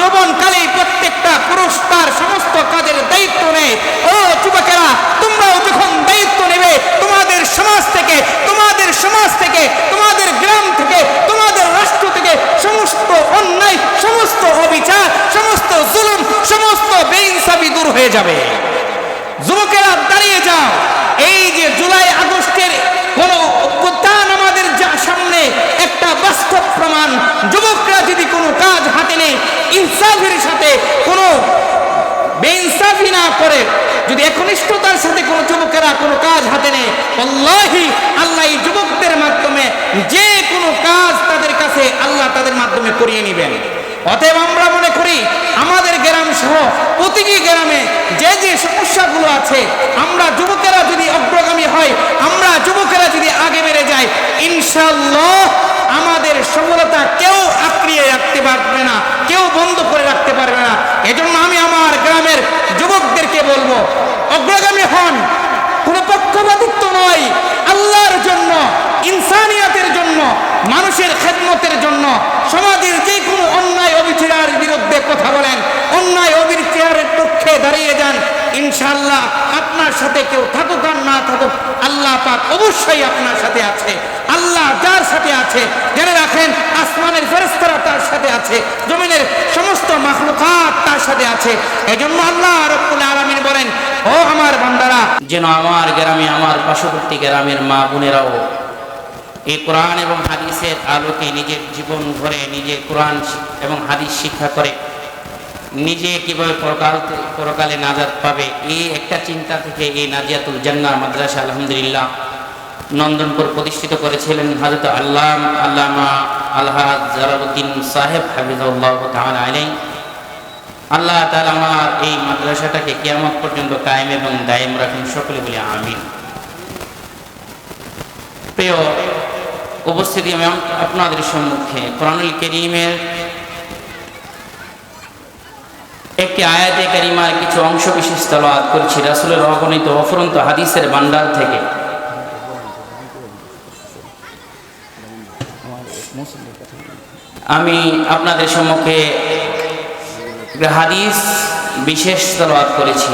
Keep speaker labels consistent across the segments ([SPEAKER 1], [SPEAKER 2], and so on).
[SPEAKER 1] যৌবনকালেই প্রত্যেকটা পুরুষ তার সমস্ত কাজের দায়িত্ব নেয়। ও যুবকেরা, তোমরাও যখন দায়িত্ব নেবে, তোমাদের সমাজ থেকে, তোমাদের সমাজ থেকে, তোমাদের গ্রাম থেকে, তোমাদের রাষ্ট্র থেকে সমস্ত অন্যায়, সমস্ত অবিচার, সমস্ত জুলুম, সমস্ত বেইনসাফি দূর হয়ে যাবে। যুবকেরা, দাঁড়িয়ে যাও। এই যে জুলাই আগস্টের কোন অভ্যুত্থান আমাদের সামনে, একটা বাস্তব প্রমাণ যুবকরা যদি কোনো কাজ হাতে নেই ইনসাফের সাথে কোনো বেইনসাফি না করে, যদি একনিষ্ঠতার সাথে কোনো যুবকেরা কোনো কাজ হাতে নেয়, আল্লাহ এই যুবকদের মাধ্যমে যে কোনো কাজ তাদের কাছে আল্লাহ তাদের মাধ্যমে করিয়ে নেবেন। অতএব আমরা মনে করি, আমাদের গ্রাম সহ প্রতিটি গ্রামে যে যে সমস্যাগুলো আছে, আমরা যুবকেরা যদি অগ্রগামী হয়, আমরা যুবকেরা যদি আগে বেড়ে যাই ইনশাল্লাহ আমাদের সফলতা কেউ আঁকড়িয়ে রাখতে পারবে না, কেউ বন্ধ করে রাখতে পারবে না। এজন্য আমি আমার গ্রামের যুবকদেরকে বলব, অগ্রগামী হন, কোনো পক্ষপাতিত্ব নয়। আল্লাহর জন্য, ইনসানিয়াতের জন্য, মানুষের খেদমতের জন্য, সমাজের যে কোনো অন্যায় অবিচারের বিরুদ্ধে কথা বলেন, অন্যায় অবিচারের পক্ষে দাঁড়িয়ে যান। ইনশাআল্লাহ আপনার সাথে কেউ থাকুক আর না থাকুক, আল্লাহ পাক অবশ্যই আপনার সাথে আছে। আল্লাহ যার সাথে আছে, জেনে রাখেন আসমানের ফেরেস্তারা তার সাথে আছে, জমিনের সমস্ত মাখলুকাত তার সাথে আছে। এজন্য আল্লাহ রব্বুল আলামিন বলেন, ও আমার বান্দারা,
[SPEAKER 2] যেন আমার গ্রামে, আমার পার্শ্ববর্তী গ্রামের মা বোনেরাও এই কোরআন এবং হাদিসের আলোকে নিজের জীবন ভরে নিজে কোরআন এবং হাদিস শিক্ষা করে, নিজে কীভাবে পরকাল পরকালে নাজাত পাবে, এই একটা চিন্তা থেকে এই নাজিয়াতুল জান্নাহ মাদ্রাসা, আলহামদুলিল্লাহ নন্দনপুর প্রতিষ্ঠিত করেছিলেন হাজরত আল্লাহ আল্লামা আলহাজ জালালউদ্দিন সাহেব হাফিজাউল্লাহ তাআলা আলাইহি। আল্লাহ তাআলা আমার এই মাদ্রাসাটাকে কিয়ামত পর্যন্ত কায়েম এবং দায়েম রাখুন, সকলে বলে আমিন। প্রিয় উপস্থিতি আপনাদের সম্মুখে কোরআনুল করিমের একটি আয়াতে কারিমার কিছু অংশ বিশেষ তলাওয়াত করছি। রাসূলের অগণিত অফরন্ত হাদিসের ভান্ডার থেকে। আমি আপনাদের সম্মুখে হাদিস বিশেষ তলবাদ করেছি।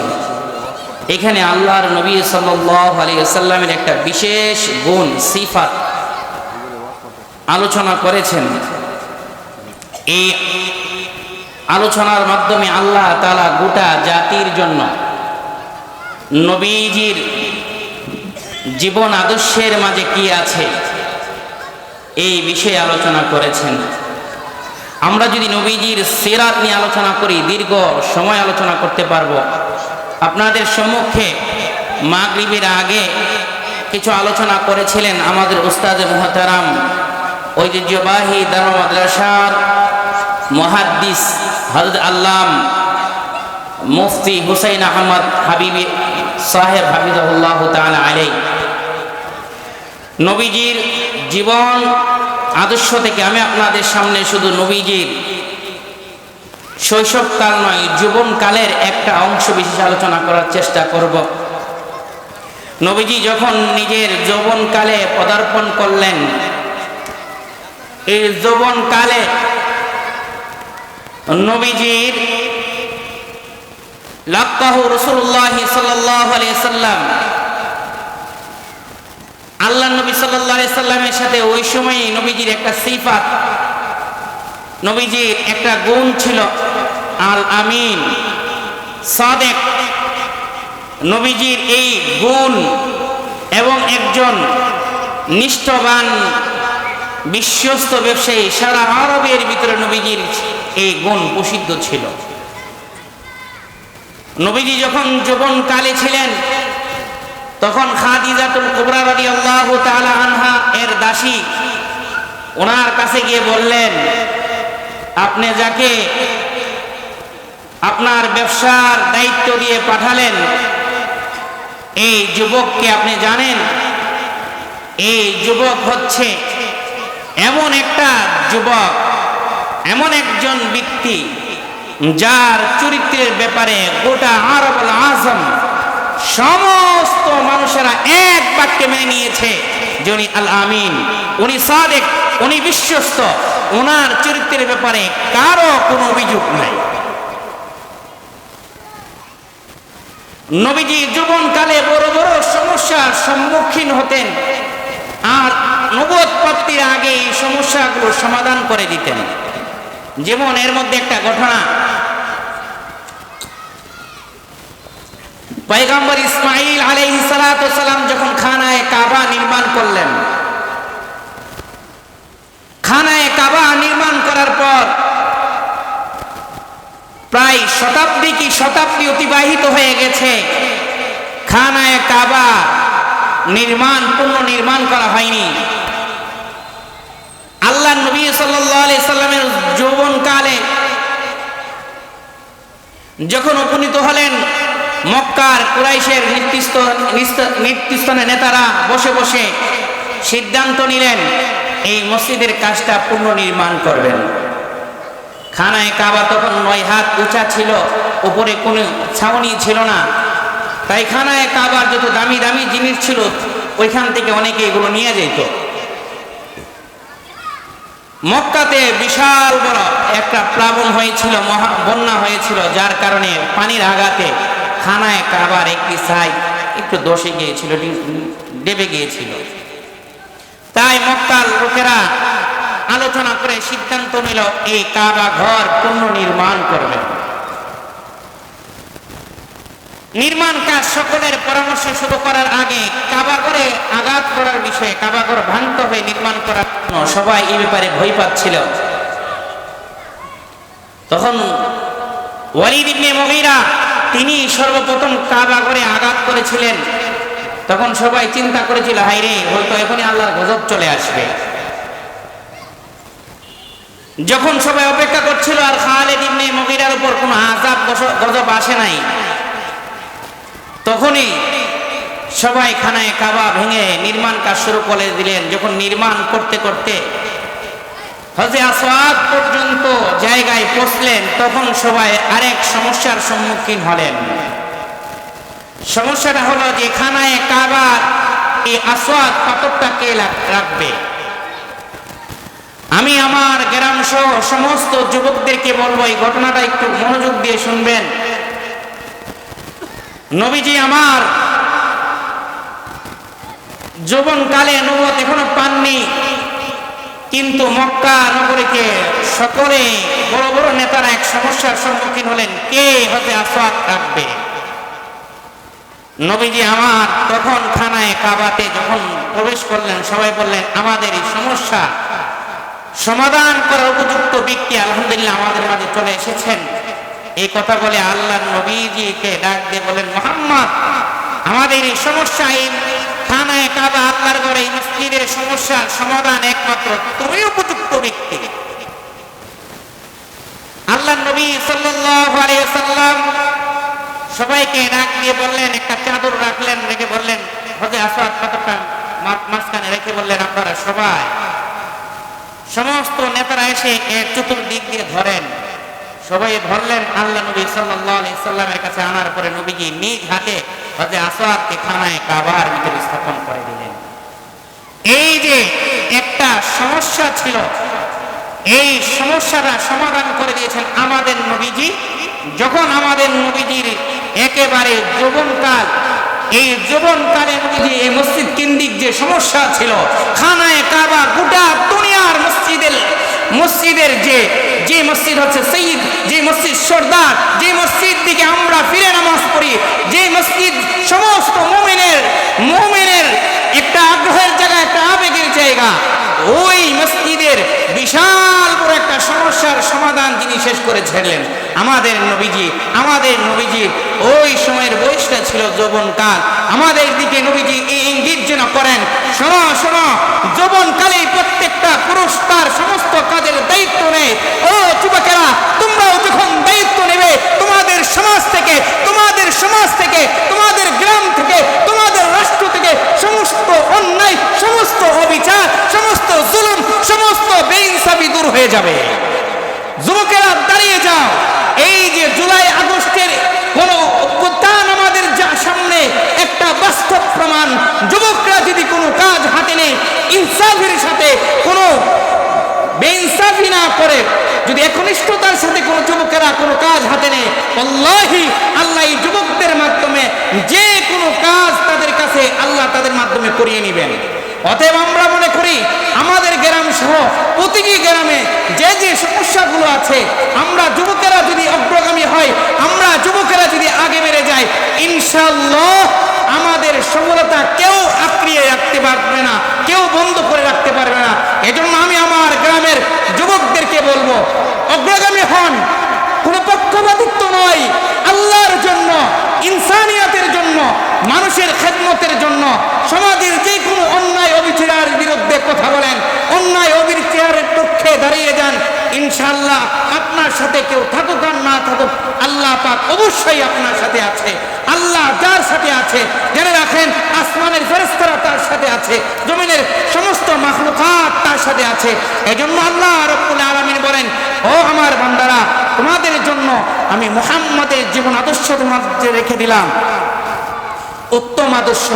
[SPEAKER 2] এখানে আল্লাহর নবী সাল্লাল্লাহু আলাইহি সাল্লামের একটা বিশেষ গুণ, সিফাত আলোচনা করেছেন। এই আলোচনার মাধ্যমে আল্লাহ তাআলা গোটা জাতির জন্য নবীজির জীবন আদর্শের মাঝে কি আছে, এই বিষয়ে আলোচনা করেছেন। আমরা যদি নবীজির সিরাত নিয়ে আলোচনা করি, দীর্ঘ সময় আলোচনা করতে পারব। আপনাদের সম্মুখে মাগরিবের আগে কিছু আলোচনা করেছিলেন আমাদের উস্তাদ মোহতারাম ঐতিহ্যবাহী দারুল মাদ্রাসার মহাদ্দিস হজরত আল্লাম মুফতি হুসাইন আহমদ হাবিবি সাহেব হাবিবুল্লাহ তাআলা আলাই নবীজির জীবন আদর্শ থেকে আমি আপনাদের সামনে শুধু নবীজির শৈশবকাল নয় যৌবনকালের একটা অংশ বিশেষ আলোচনা করার চেষ্টা করব। নবীজি যখন নিজের যৌবনকালে পদার্পণ করলেন, এই যৌবনকালে নবীজির লাক্কাহু রসুল্লাহ সাল্লাহ আলিয়া সাল্লাম আল্লাহ নবী সাল্লাহ সাল্লামের সাথে ওই সময়ে নবীজির একটা সিফাত, নবীজির একটা গুণ ছিল আল আমিন। সাদেক, নবীজির এই গুণ এবং একজন নিষ্ঠবান বিশ্বস্ত ব্যবসায়ী সারা আরবের ভিতরে নবীজির এই গুণ প্রসিদ্ধ ছিল। নবীজি যখন যৌবনকালে ছিলেন তখন খাদিজাতুল কুবরা রাদিয়াল্লাহু তাআলা আনহা এর দাসী ওনার কাছে গিয়ে বললেন, আপনি যাকে আপনার ব্যবসার দায়িত্ব দিয়ে পাঠালেন, এই যুবককে আপনি জানেন? এই যুবক হচ্ছে এমন একটা যুবক, এমন একজন ব্যক্তি যার চরিত্রের ব্যাপারে গোটা আরবুল আজম সমস্ত মানুষেরা এক বাক্যে মেনে নিয়েছে যে উনি আল আমিন, উনি সাদেক, উনি বিশ্বস্ত। ওনার চরিত্রের ব্যাপারে কারও কোনো অভিযোগ নাই। নবীজি জীবনকালে বড় বড় সমস্যার সম্মুখীন হতেন আর নবদ প্রাপ্তির আগে এই সমস্যাগুলো সমাধান করে দিতেন। যেমন এর মধ্যে একটা ঘটনা পয়গম্বর ইসমাইল আলাইহিস সালাম যখন খানায় কাবা নির্মাণ করলেন, খানায় কাবা নির্মাণ করার পর প্রায় শতাব্দী কি শতাব্দী অতিবাহিত হয়ে গেছে, খানায় কাবা নির্মাণ পূর্ণ নির্মাণ করা হয়নি। আল্লাহ নবী সাল্লাল্লাহু সাল্লামের যৌবনকালে যখন উপনীত হলেন মক্কার কুরাইশের নেতৃস্ত নেতৃস্থানের নেতারা বসে বসে সিদ্ধান্ত নিলেন, এই মসজিদের কাজটা পুনর্নির্মাণ করবেন। খানায় কাবা তখন নয় হাত উঁচা ছিল, উপরে কোনো ছাউনি ছিল না। তাই খানায় কাবার যত দামি দামি জিনিস ছিল, ওইখান থেকে অনেকে এগুলো নিয়ে যেত। মক্কাতে বিশাল বড় একটা প্লাবন হয়েছিল, মহা বন্যা হয়েছিল, যার কারণে পানির আঘাতে খানায় কাবার একটি সাইড একটু দোষে গিয়েছিল ডেবে গিয়েছিল। তাই মক্কার লোকেরা আলোচনা করে সিদ্ধান্ত নিল, এই কাবা ঘর পুনর্নির্মাণ করবে। নির্মাণ কাজ সকলের পরামর্শ শুরু করার আগে কাবাগরে আঘাত করার বিষয়ে কাবাগর ভ্রান্ত হয়ে নির্মাণ করার জন্য সবাই এই ব্যাপারে ভয় পাচ্ছিল। তখন ওয়ালিদ ইবনে মুগীরা তিনি সর্বপ্রথম কাবাগরে আঘাত করেছিলেন। তখন সবাই চিন্তা করেছিল হাই রে, হয়তো এখনই আল্লাহর গজব চলে আসবে। যখন সবাই অপেক্ষা করছিল, আর খালেদ ইবনে মুগীরার উপর কোনো আজাব গজব আসে নাই, তখনই সবাই খানায় কাবা ভেঙে নির্মাণ কাজ শুরু করে দিলেন। যখন নির্মাণ করতে করতে হজে আসওয়াদ পর্যন্ত জায়গায় পৌঁছলেন, তখন সবাই আরেক সমস্যার সম্মুখীন হলেন। সমস্যাটা হলো যে খানায় কাবার এই আসওয়াদ পাথরটা কে রাখবে? আমি আমার গ্রাম সহ সমস্ত যুবকদেরকে বলব, এই ঘটনাটা একটু মনোযোগ দিয়ে শুনবেন। নবীজি আমার যৌবনকালে নবত এখনও পাননি। কিন্তু মক্কা নগরীকে সকলে বড় বড় নেতারা এক সমস্যার সম্মুখীন হলেন। কে হতে আসওয়াদ রাখবে নবীজি আমার তখন থানায় কাবাতে যখন প্রবেশ করলেন, সবাই বললেন, আমাদের এই সমস্যা সমাধান করার উপযুক্ত ব্যক্তি আলহামদুলিল্লাহ আমাদের মাঝে চলে এসেছেন। এই কথা বলে আল্লাহ নবীজিকে ডাক দিয়ে বলেন, মোহাম্মদ, আমাদের এই সমস্যা এই থানায় কাবা আল্লাহর ঘরে মসজিদের সমস্যার সমাধান একমাত্র তুমি উপযুক্ত ব্যক্তি। আল্লাহ নবী সাল্লাল্লাহু আলাইহি সাল্লাম সবাইকে ডাক দিয়ে বললেন, একটা চাদর রাখলেন, রেখে বললেন হজে আসাদ পাথরটা মাঝখানে রেখে বললেন, আপনারা সবাই সমস্ত নেতারা এসে এর চতুর্দিক দিয়ে ধরেন। সবাই ধরলেন আল্লাহ নবী আলাইহি সাল্লামের কাছে আনার পরে নবীজি নিজ হাতে খানায় কাবার ভিতরে স্থাপন করে দিলেন। এই যে একটা সমস্যা ছিল, এই সমস্যাটা সমাধান করে দিয়েছেন আমাদের নবীজি। যখন আমাদের নবীজির একেবারে যৌবনকাল, এই যৌবনকালে নবীজি এই মসজিদ কেন্দ্রিক যে সমস্যা ছিল, খানায় কাবা গোটা দুনিয়ার মসজিদের মসজিদের যে যে মসজিদ হচ্ছে সঈদ, যে মসজিদ সর্দার, যে মসজিদ থেকে আমরা ফিরে নামাজ পড়ি, যে মসজিদ সমস্ত মোমেনের মোমেনের একটা আগ্রহের জায়গা একটা আবেগের জায়গা। ওই মসজিদের বিশাল বড় একটা সমস্যার সমাধান যিনি শেষ করে ছেড়লেন, আমাদের নবীজি আমাদের নবীজি, ওই সময়ের বয়সটা ছিল যৌবনকাল আমাদের দিকে নবীজি এই ইঙ্গিত যেন করেন, শোনো শোনো যৌবনকালে প্রত্যেকটা পুরুষ তার সমস্ত কাজের দায়িত্ব নেয়। ও যুবকেরা, তোমরাও যখন দায়িত্ব নেবে, তোমাদের সমাজ থেকে, তোমাদের সমাজ থেকে, তোমাদের গ্রাম থেকে, তোমাদের থেকে সমস্ত অন্যায়, সমস্ত অবিচার, সমস্ত জুলুম, সমস্ত বেইনসাফি দূর হয়ে যাবে। যুবকেরা দাঁড়িয়ে যাও। এই যে জুলাই আগস্টের কোন অভ্যুত্থান আমাদের যা সামনে, একটা বাস্তব প্রমাণ। যুবকরা যদি কোনো কাজ হাতে নেই ইনসাফের সাথে কোনো বেইনসাফি না করে, যদি একনিষ্ঠতার সাথে কোনো যুবকেরা কোনো কাজ হাতে নেয় আল্লাহি আল্লাহ এই যুবকদের মাধ্যমে যে কোনো কাজ তাদের কাছে আল্লাহ তাদের মাধ্যমে করিয়ে নেবেন। অতএব আমরা মনে করি, আমাদের গ্রাম সহ প্রতিটি গ্রামে যে যে সমস্যাগুলো আছে, আমরা যুবকেরা যদি অগ্রগামী হয়, আমরা যুবকেরা যদি আগে বেড়ে যাই ইনশাল্লাহ আমাদের সফলতা কেউ আঁকড়িয়ে রাখতে পারবে না, কেউ বন্ধ করে রাখতে পারবে না। এজন্য আমি আমার গ্রামের যুবকদেরকে বলব, অগ্রগামী হন, কোনো পক্ষপাতিত্ব নয়, আল্লাহর জন্য, ইনসানিয়াতের জন্য, মানুষের খেদমতের জন্য, সমাজের যে কোনো অন্যায় অবিচারের বিরুদ্ধে কথা বলেন, অন্যায় অবিচারের পক্ষে দাঁড়িয়ে যান, ইনশাআল্লাহ আপনার সাথে কেউ থাকুক আর না থাকুক, আল্লাহ পাক অবশ্যই আপনার সাথে আছে, আল্লাহ যার সাথে আছে, জেনে রাখেন আসমানের ফেরেস্তারা তার সাথে আছে, জমিনের সমস্ত মাখলুকাত তার সাথে আছে, এজন্য আল্লাহ রব্বুল আলামিন বলেন, ও আমার বান্দারা, তোমাদের জন্য আমি মুহাম্মাদের জীবন আদর্শ তোমাদের রেখে দিলাম, উত্তম আদর্শ,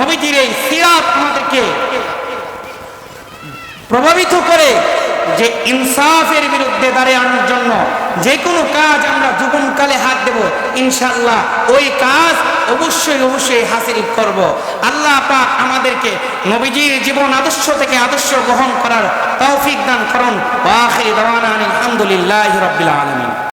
[SPEAKER 2] নবীজির এই সিরাত আমাদেরকে প্রভাবিত করে যে ইনসাফের বিরুদ্ধে দাঁড়ানোর জন্য যে কোনো কাজ আমরা জীবনকালে হাত দেব ইনশাল্লাহ ওই কাজ অবশ্যই অবশ্যই হাসিল করব। আল্লাহ পাক আমাদেরকে নবীজির জীবন আদর্শ থেকে আদর্শ গ্রহণ করার তৌফিক দান করুন। আলহামদুলিল্লাহ রবিল আলমিন।